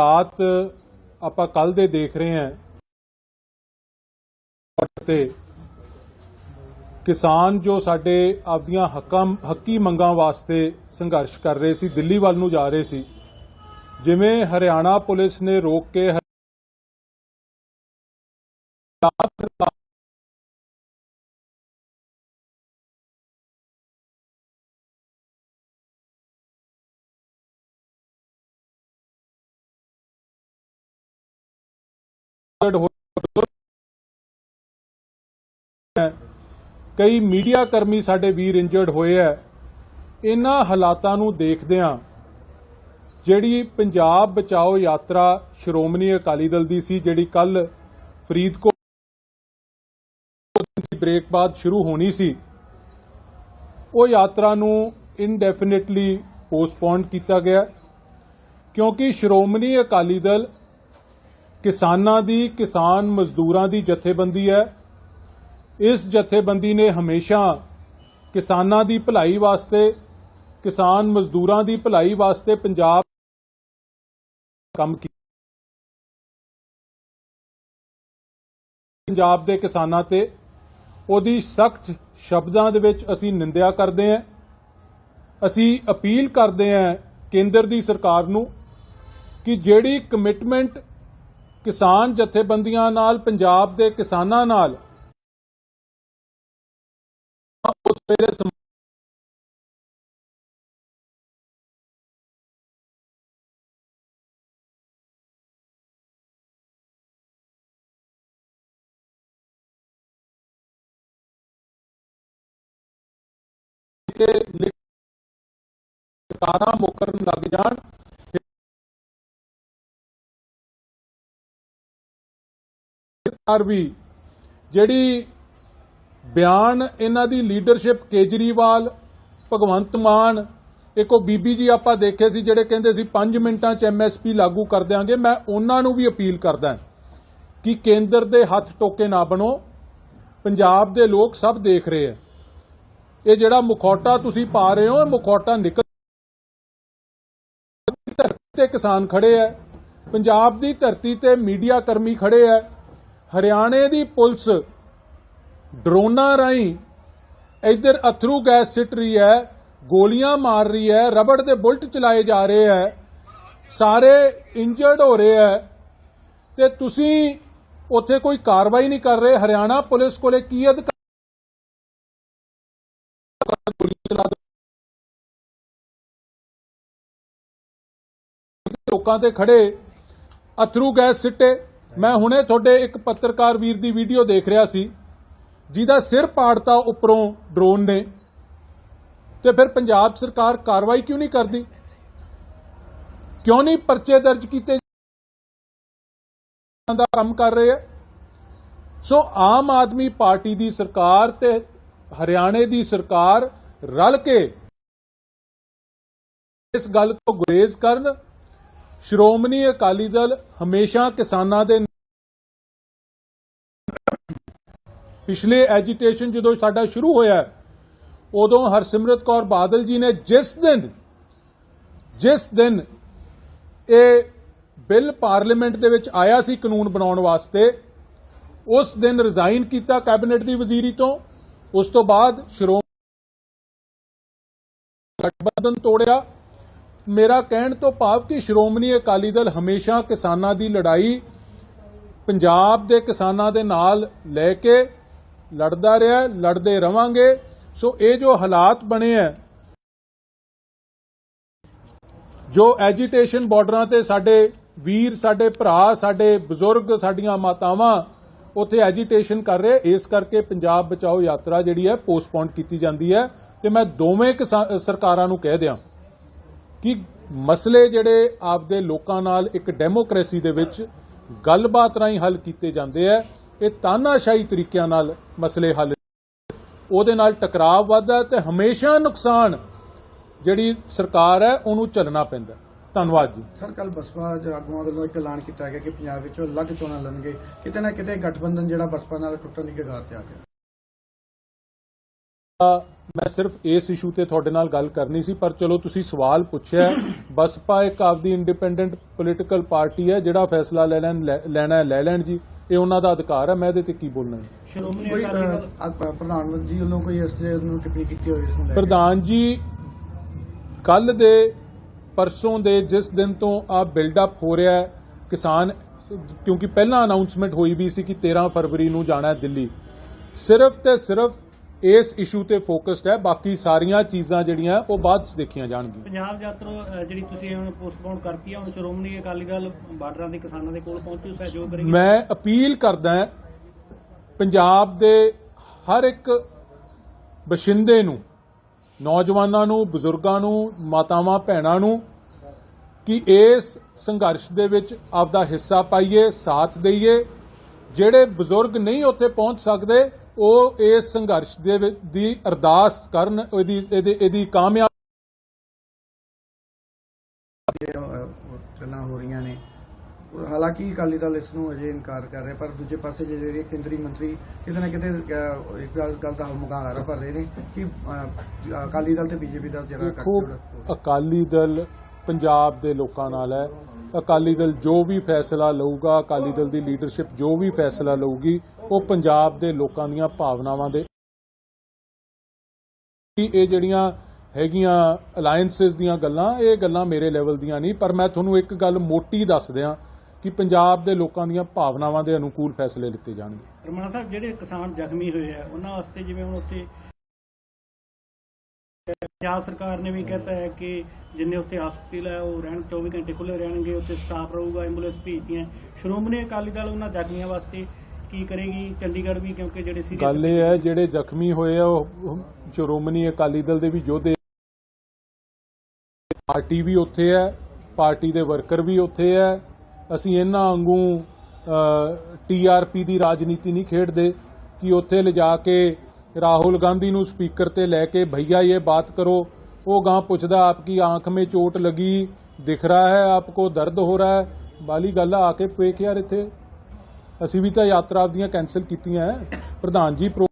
ਹਾਲਾਤ ਆਪਾਂ ਕੱਲ ਦੇ ਦੇਖ ਰਹੇ ਹਾਂ। ਤੇ ਕਿਸਾਨ ਜੋ ਸਾਡੇ ਆਪਦੀਆਂ ਹੱਕਾਂ, ਹੱਕੀ ਮੰਗਾਂ ਵਾਸਤੇ ਸੰਘਰਸ਼ ਕਰ ਰਹੇ ਸੀ, ਦਿੱਲੀ ਵੱਲ ਨੂੰ ਜਾ ਰਹੇ ਸੀ, ਜਿਵੇਂ ਹਰਿਆਣਾ ਪੁਲਿਸ ਨੇ ਰੋਕ ਕੇ ਕਈ ਮੀਡੀਆ ਕਰਮੀ ਸਾਡੇ ਵੀਰ ਇੰਜਰਡ ਹੋਏ ਐ ਇਹਨਾਂ ਹਾਲਾਤਾਂ ਨੂੰ ਦੇਖਦਿਆਂ ਜਿਹੜੀ ਪੰਜਾਬ ਬਚਾਓ ਯਾਤਰਾ ਸ਼੍ਰੋਮਣੀ ਅਕਾਲੀ ਦਲ ਦੀ ਸੀ, ਜਿਹੜੀ ਕੱਲ ਫਰੀਦਕੋਟ ਦੀ ਬ੍ਰੇਕ ਬਾਅਦ ਸ਼ੁਰੂ ਹੋਣੀ ਸੀ, ਉਹ ਯਾਤਰਾ ਨੂੰ ਇਨਡੈਫੀਨਿਟਲੀ ਪੋਸਟਪੋਨ ਕੀਤਾ ਗਿਆ ਕਿਉਂਕਿ ਸ਼੍ਰੋਮਣੀ ਅਕਾਲੀ ਦਲ ਕਿਸਾਨਾਂ ਦੀ, ਕਿਸਾਨ ਮਜ਼ਦੂਰਾਂ ਦੀ ਜਥੇਬੰਦੀ ਹੈ। ਇਸ ਜਥੇਬੰਦੀ ਨੇ ਹਮੇਸ਼ਾ ਕਿਸਾਨਾਂ ਦੀ ਭਲਾਈ ਵਾਸਤੇ, ਕਿਸਾਨ ਮਜ਼ਦੂਰਾਂ ਦੀ ਭਲਾਈ ਵਾਸਤੇ ਪੰਜਾਬ ਕੰਮ ਕੀਤਾ। ਪੰਜਾਬ ਦੇ ਕਿਸਾਨਾਂ ਤੇ ਉਹਦੀ ਸਖਤ ਸ਼ਬਦਾਂ ਦੇ ਵਿੱਚ ਅਸੀਂ ਨਿੰਦਿਆ ਕਰਦੇ ਹਾਂ। ਅਸੀਂ ਅਪੀਲ ਕਰਦੇ ਹਾਂ ਕੇਂਦਰ ਦੀ ਸਰਕਾਰ ਨੂੰ ਕਿ ਜਿਹੜੀ ਕਮਿਟਮੈਂਟ ਕਿਸਾਨ ਜਥੇਬੰਦੀਆਂ ਨਾਲ ਪੰਜਾਬ ਦੇ ਕਿਸਾਨਾਂ ਨਾਲ। ਉਸ ਵੇਲੇ ਕੇ ਸਰਕਾਰਾਂ ਮੁਕਰਨ ਲੱਗ ਜਾਣ। ਸਰਕਾਰ ਵੀ ਜਿਹੜੀ ਬਿਆਨ ਇਹਨਾਂ ਦੀ ਲੀਡਰਸ਼ਿਪ ਕੇਜਰੀਵਾਲ, ਭਗਵੰਤ ਮਾਨ, ਇੱਕ ਉਹ ਬੀਬੀ ਜੀ ਆਪਾਂ ਦੇਖੇ ਸੀ ਜਿਹੜੇ ਕਹਿੰਦੇ ਸੀ 5 ਮਿੰਟਾਂ 'ਚ ਐਮਐਸਪੀ ਲਾਗੂ ਕਰ ਦਿਆਂਗੇ, ਮੈਂ ਉਹਨਾਂ ਨੂੰ ਵੀ ਅਪੀਲ ਕਰਦਾ ਕਿ ਕੇਂਦਰ ਦੇ ਹੱਥ ਟੋਕੇ ਨਾ ਬਣੋ, ਪੰਜਾਬ ਦੇ ਲੋਕ ਸਭ ਦੇਖ ਰਹੇ ਆ। ਇਹ ਜਿਹੜਾ ਮੁਖੌਟਾ ਤੁਸੀਂ ਪਾ ਰਹੇ ਹੋ ਮੁਖੌਟਾ ਨਿਕਲ ਧਰਤੀ ਤੇ ਕਿਸਾਨ ਖੜੇ ਆ, ਪੰਜਾਬ ਦੀ ਧਰਤੀ ਤੇ ਮੀਡੀਆ ਕਰਮੀ ਖੜੇ ਆ ਹਰਿਆਣੇ ਦੀ ਪੁਲਿਸ ਡਰੋਨਾਂ ਰਾਹੀਂ ਇੱਧਰ ਅਥਰੂ ਗੈਸ ਸਿੱਟ ਰਹੀ ਹੈ, ਗੋਲੀਆਂ ਮਾਰ ਰਹੀ ਹੈ, ਰਬੜ ਦੇ ਬੁਲਟ ਚਲਾਏ ਜਾ ਰਹੇ ਹੈ, ਸਾਰੇ ਇੰਜਰਡ ਹੋ ਰਹੇ ਹੈ। ਤੇ ਤੁਸੀਂ ਉੱਥੇ ਕੋਈ ਕਾਰਵਾਈ ਨਹੀਂ ਕਰ ਰਹੇ। ਹਰਿਆਣਾ ਪੁਲਿਸ ਕੋਲੇ ਕੀ ਅਧਿਕਾਰ ਗੋਲੀ ਚਲਾ ਲੋਕਾਂ ਤੇ ਖੜੇ, ਅਥਰੂ ਗੈਸ ਸਿੱਟੇ। ਮੈਂ ਹੁਣੇ ਤੁਹਾਡੇ ਇੱਕ ਪੱਤਰਕਾਰ ਵੀਰ ਦੀ ਵੀਡੀਓ ਦੇਖ ਰਿਹਾ ਸੀ, ਜਿਹਦਾ ਸਿਰ ਪਾੜਤਾ ਉੱਪਰੋਂ ਡਰੋਨ ਨੇ। ਤੇ ਫਿਰ ਪੰਜਾਬ ਸਰਕਾਰ ਕਾਰਵਾਈ ਕਿਉਂ ਨਹੀਂ ਕਰਦੀ? ਕਿਉਂ ਨਹੀਂ ਪਰਚੇ ਦਰਜ ਕੀਤੇ ਦਾ ਕੰਮ ਕਰ ਰਹੇ ਹੈ? ਸੋ ਆਮ ਆਦਮੀ ਪਾਰਟੀ ਦੀ ਸਰਕਾਰ ਤੇ ਹਰਿਆਣੇ ਦੀ ਸਰਕਾਰ ਰਲ ਕੇ ਇਸ ਗੱਲ ਤੋਂ ਗੁਰੇਜ਼ ਕਰਨ ਸ਼੍ਰੋਮਣੀ ਅਕਾਲੀ ਦਲ ਹਮੇਸ਼ਾ ਕਿਸਾਨਾਂ ਦੇ ਪਿਛਲੇ ਐਜੀਟੇਸ਼ਨ ਜਦੋਂ ਸਾਡਾ ਸ਼ੁਰੂ ਹੋਇਆ, ਉਦੋਂ ਹਰਸਿਮਰਤ ਕੌਰ ਬਾਦਲ ਜੀ ਨੇ ਜਿਸ ਦਿਨ ਜਿਸ ਦਿਨ ਇਹ ਬਿੱਲ ਪਾਰਲੀਮੈਂਟ ਦੇ ਵਿੱਚ ਆਇਆ ਸੀ ਕਾਨੂੰਨ ਬਣਾਉਣ ਵਾਸਤੇ, ਉਸ ਦਿਨ ਰਿਜ਼ਾਈਨ ਕੀਤਾ ਕੈਬਨਿਟ ਦੀ ਵਜ਼ੀਰੀ ਤੋਂ, ਉਸ ਤੋਂ ਬਾਅਦ ਸ਼੍ਰੋਮਣੀ ਗਠਬੰਧਨ ਤੋੜਿਆ ਮੇਰਾ ਕਹਿਣ ਤੋਂ ਭਾਵ ਕਿ ਸ਼੍ਰੋਮਣੀ ਅਕਾਲੀ ਦਲ ਹਮੇਸ਼ਾ ਕਿਸਾਨਾਂ ਦੀ ਲੜਾਈ ਪੰਜਾਬ ਦੇ ਕਿਸਾਨਾਂ ਦੇ ਨਾਲ ਲੈ ਕੇ ਲੜਦਾ ਰਿਹਾ, ਲੜਦੇ ਰਵਾਂਗੇ। ਸੋ ਇਹ ਜੋ ਹਾਲਾਤ ਬਣੇ ਆ ਜੋ ਐਜੀਟੇਸ਼ਨ ਬਾਰਡਰਾਂ ਤੇ ਸਾਡੇ ਵੀਰ, ਸਾਡੇ ਭਰਾ, ਸਾਡੇ ਬਜ਼ੁਰਗ, ਸਾਡੀਆਂ ਮਾਤਾਵਾਂ ਉੱਥੇ ਐਜੀਟੇਸ਼ਨ ਕਰ ਰਹੇ, ਇਸ ਕਰਕੇ ਪੰਜਾਬ ਬਚਾਓ ਯਾਤਰਾ ਜਿਹੜੀ ਹੈ ਪੋਸਟਪੋਨ ਕੀਤੀ ਜਾਂਦੀ ਹੈ। ਤੇ ਮੈਂ ਦੋਵੇਂ ਕਿਸਾ- ਸਰਕਾਰਾਂ ਨੂੰ ਕਹਿ ਦਿਆਂ ਕਿ ਮਸਲੇ ਜਿਹੜੇ ਆਪਦੇ ਲੋਕਾਂ ਨਾਲ ਇੱਕ ਡੈਮੋਕ੍ਰੇਸੀ ਦੇ ਵਿੱਚ ਗੱਲਬਾਤ ਰਾਹੀਂ ਹੱਲ ਕੀਤੇ ਜਾਂਦੇ ਆ, ਇਹ ਤਾਨਾਸ਼ਾਹੀ ਤਰੀਕਿਆਂ ਨਾਲ ਮਸਲੇ ਹੱਲ ਉਹਦੇ ਨਾਲ ਟਕਰਾਅ ਵੱਧਦਾ ਹੈ ਤੇ ਹਮੇਸ਼ਾ ਨੁਕਸਾਨ ਜਿਹੜੀ ਸਰਕਾਰ ਹੈ, ਉਹਨੂੰ ਝੱਲਣਾ ਪੈਂਦਾ ਧੰਨਵਾਦ ਜੀ। ਸਰ ਕੱਲ ਬਸਪਾ ਦੇ ਆਗੂਆਂ ਵੱਲੋਂ ਇੱਕ ਐਲਾਨ ਕੀਤਾ ਗਿਆ ਕਿ ਪੰਜਾਬ ਵਿੱਚੋਂ ਅਲੱਗ ਚੋਣਾਂ ਲੜਨਗੇ। ਕਿਤੇ ਨਾ ਕਿਤੇ ਗਠਬੰਧਨ ਜਿਹੜਾ ਬਸਪਾ ਨਾਲ ਟੁੱਟਣ ਦੀ ਕਗਾਰ ਤੇ ਆ ਗਿਆ। ਮੈਂ ਸਿਰਫ ਇਸ ਇਸ਼ੂ ਤੇ ਤੁਹਾਡੇ ਨਾਲ ਗੱਲ ਕਰਨੀ ਸੀ ਪਰ ਚਲੋ ਤੁਸੀਂ ਸਵਾਲ ਪੁੱਛਿਆ। ਬਸਪਾ ਇੱਕ ਆਪਦੀ ਇੰਡੀਪੈਂਡੈਂਟ ਪੋਲੀਟੀਕਲ ਪਾਰਟੀ ਹੈ ਜਿਹੜਾ ਫੈਸਲਾ ਲੈ ਲੈਣ ਲੈ- ਲੈਣਾ ਲੈ ਲੈਣ ਜੀ। ਇਹ ਉਹਨਾਂ ਦਾ ਅਧਿਕਾਰ ਹੈ ਮੈਂ ਇਹਦੇ ਤੇ ਕੀ ਬੋਲਣਾ ਕੋਈ ਅਕਾਲੀ ਦਲ ਅਹ, ਅਹ, ਪ੍ਰਧਾਨ ਮੰਤਰੀ ਵੱਲੋਂ ਕੋਈ ਇਸ ਦੇ ਨੂੰ ਟਿੱਪਣੀ ਕੀਤੀ ਹੋਈ ਇਸ ਨੂੰ ਲੈ ਕੇ? ਪ੍ਰਧਾਨ ਜੀ ਕੱਲ ਦੇ ਪਰਸੋਂ ਦੇ ਜਿਸ ਦਿਨ ਤੋਂ ਆ ਬਿਲਡ ਅਪ ਹੋ ਰਿਹਾ ਹੈ ਕਿਸਾਨ ਕਿਉਂਕਿ ਪਹਿਲਾਂ ਅਨਾਉਂਸਮੈਂਟ ਹੋਈ ਵੀ ਸੀ ਕਿ 13 ਫਰਵਰੀ ਨੂੰ ਜਾਣਾ ਹੈ ਦਿੱਲੀ। ਸਿਰਫ ਤੇ ਸਿਰਫ ਇਸ ਇਸ਼ੂ ਤੇ ਫੋਕਸਡ ਹੈ। ਬਾਕੀ ਸਾਰੀਆਂ ਚੀਜ਼ਾਂ ਜਿਹੜੀਆਂ ਉਹ ਬਾਅਦ ਚ ਦੇਖੀਆਂ ਜਾਣਗੀਆਂ। ਪੰਜਾਬ ਯਾਤਰਾ ਜਿਹੜੀ ਤੁਸੀਂ ਹੁਣ ਪੋਸਟਪੋਨ ਕਰਤੀ ਆ ਹੁਣ ਸ਼੍ਰੋਮਣੀ ਅਕਾਲੀ ਦਲ ਬਾਰਡਰਾਂ ਦੇ ਕਿਸਾਨਾਂ ਦੇ ਕੋਲ ਪਹੁੰਚੂ ਸਹਿਯੋਗ ਕਰੇਗੀ। ਮੈਂ ਅਪੀਲ ਕਰਦਾ ਹਾਂ ਪੰਜਾਬ ਦੇ ਹਰ ਇੱਕ ਬਸ਼ਿੰਦੇ ਨੂੰ ਨੌਜਵਾਨਾਂ ਨੂੰ ਬਜ਼ੁਰਗਾਂ ਨੂੰ ਮਾਤਾਵਾਂ ਭੈਣਾਂ ਨੂੰ ਕਿ ਇਸ ਸੰਘਰਸ਼ ਦੇ ਵਿੱਚ ਆਪਦਾ ਹਿੱਸਾ ਪਾਈਏ ਸਾਥ ਦਈਏ। ਜਿਹੜੇ ਬਜ਼ੁਰਗ ਨਹੀਂ ਉੱਥੇ ਪਹੁੰਚ ਸਕਦੇ ਉਹ ਇਸ ਸੰਘਰਸ਼ ਦੇ ਦੀ ਅਰਦਾਸ ਕਰਨ ਇਹਦੀ ਇਹਦੀ ਇਹਦੀ ਕਾਮਯਾਬ ਗੱਲਾਂ ਹੋ ਰਹੀਆਂ ਨੇ। ਹਾਲਾਂਕਿ ਅਕਾਲੀ ਦਲ ਇਸ ਨੂੰ ਅਜੇ ਇਨਕਾਰ ਕਰ ਰਿਹਾ ਪਰ ਦੂਜੇ ਪਾਸੇ ਜਿਹੜੇ ਕੇਂਦਰੀ ਮੰਤਰੀ ਕਿਤੇ ਨਾ ਕਿਤੇ ਇੱਕ ਗੱਲ ਦਾ ਮੁਕਾਰਾ ਭਰ ਰਹੇ ਨੇ ਕਿ ਅਕਾਲੀ ਦਲ ਤੇ ਬੀਜੇਪੀ ਦਾ ਜਿਹੜਾ ਅਕਾਲੀ ਦਲ ਪੰਜਾਬ ਦੇ ਲੋਕਾਂ ਨਾਲ ਹੈ। ਅਕਾਲੀ ਦਲ ਜੋ ਵੀ ਫੈਸਲਾ ਲਊਗਾ, ਅਕਾਲੀ ਦਲ ਦੀ ਲੀਡਰਸ਼ਿਪ ਜੋ ਵੀ ਫੈਸਲਾ ਲਊਗੀ, ਉਹ ਪੰਜਾਬ ਦੇ ਲੋਕਾਂ ਦੀਆਂ ਭਾਵਨਾਵਾਂ ਦੇ ਇਹ ਜਿਹੜੀਆਂ ਹੈਗੀਆਂ ਅਲਾਈਅੰਸਸ ਦੀਆਂ ਗੱਲਾਂ, ਇਹ ਗੱਲਾਂ ਮੇਰੇ ਲੈਵਲ ਦੀਆਂ ਨਹੀਂ, ਪਰ ਮੈਂ ਤੁਹਾਨੂੰ ਇੱਕ ਗੱਲ ਮੋਟੀ ਦੱਸ ਦਿਆਂ ਕਿ ਪੰਜਾਬ ਦੇ ਲੋਕਾਂ ਦੀਆਂ ਭਾਵਨਾਵਾਂ ਦੇ ਅਨੁਕੂਲ ਫੈਸਲੇ ਲਿੱਤੇ ਜਾਣਗੇ। ਰਮਣਾ ਸਾਹਿਬ, ਜਿਹੜੇ ਕਿਸਾਨ ਜ਼ਖਮੀ ਹੋਏ ਆ, ਉਹਨਾਂ ਵਾਸਤੇ ਜਿਵੇਂ ਹੁਣ ਉੱਥੇ ਪੰਜਾਬ ਸਰਕਾਰ ਨੇ ਵੀ ਕਹਿਤਾ ਹੈ ਕਿ ਜਿੰਨੇ ਉੱਥੇ ਹਸਪਤਾਲ ਹੈ, ਉਹ ਰਹਿਣ 24 ਘੰਟੇ ਖੁੱਲੇ ਰਹਿਣਗੇ, ਉੱਥੇ ਸਟਾਫ ਰਹੂਗਾ ਐਂਬੂਲੈਂਸ ਭੇਜਦੀਆਂ ਸ਼੍ਰੋਮਣੀ ਅਕਾਲੀ ਦਲ ਉਹਨਾਂ ਜ਼ਖਮੀਆਂ ਵਾਸਤੇ ਕੀ ਕਰੇਗੀ? ਚੰਡੀਗੜ੍ਹ ਵੀ, ਕਿਉਂਕਿ ਜਿਹੜੇ ਸੀਰੀਅਸ ਗੱਲ ਇਹ ਹੈ, ਜਿਹੜੇ ਜ਼ਖਮੀ ਹੋਏ ਆ, ਉਹ ਸ਼੍ਰੋਮਣੀ ਅਕਾਲੀ ਦਲ ਦੇ ਵੀ ਯੋਧੇ ਪਾਰਟੀ ਵੀ ਉੱਥੇ ਹੈ, ਪਾਰਟੀ ਦੇ ਵਰਕਰ ਵੀ ਉੱਥੇ ਹੈ। ਅਸੀਂ ਇਹਨਾਂ ਵਾਂਗੂ ਟੀਆਰਪੀ ਦੀ ਰਾਜਨੀਤੀ ਨਹੀਂ ਖੇਡਦੇ ਕਿ ਉੱਥੇ ਲਿਜਾ ਕੇ ਰਾਹੁਲ ਗਾਂਧੀ ਨੂੰ ਸਪੀਕਰ ਤੇ ਲੈ ਕੇ, ਭਈਆ, ਇਹ ਬਾਤ ਕਰੋ। ਉਹ ਗਾਂ ਪੁੱਛਦਾ ਆਪਕੀ ਆਂਖ ਮੇ ਚੋਟ ਲੱਗੀ? ਦਿਖ ਰਹਾ ਹੈ ਆਪਕੋ ਦਰਦ ਹੋ ਰਹਾ ਹੈ? ਬਾਲੀ ਗੱਲ ਆ ਕੇ ਵੇਖ ਯਾਰ ਇੱਥੇ। ਅਸੀਂ ਵੀ ਤਾਂ ਯਾਤਰਾ ਆਪਦੀਆਂ ਕੈਨਸਲ ਕੀਤੀਆਂ ਹੈ ਪ੍ਰਧਾਨ ਜੀ, ਪ੍ਰੋ-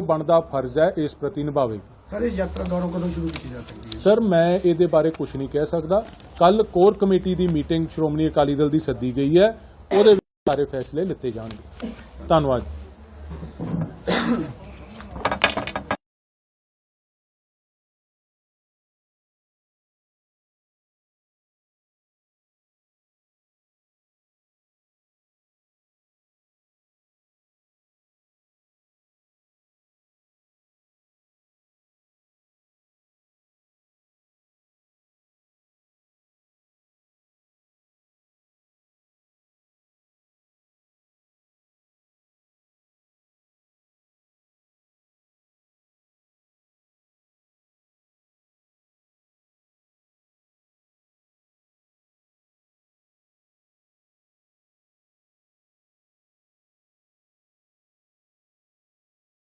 ਬਣਦਾ ਫਰਜ਼ ਹੈ ਇਸ ਪ੍ਰਤੀ ਨਿਭਾਵੇ। ਸਰ ਇਹ ਯਾਤਰਾ ਦੌਰੋਂ ਕਦੋਂ ਸ਼ੁਰੂ ਕੀਤੀ ਜਾ ਸਕਦੀ ਹੈ? ਸਰ, ਮੈਂ ਇਹਦੇ ਬਾਰੇ ਕੁਝ ਨਹੀਂ ਕਹਿ ਸਕਦਾ। ਕੱਲ ਕੋਰ ਕਮੇਟੀ ਦੀ ਮੀਟਿੰਗ ਸ਼੍ਰੋਮਣੀ ਅਕਾਲੀ ਦਲ ਦੀ ਸੱਦੀ ਗਈ ਹੈ। ਉਹਦੇ ਬਾਰੇ ਫੈਸਲੇ ਲਿੱਤੇ ਜਾਣਗੇ। ਧੰਨਵਾਦ।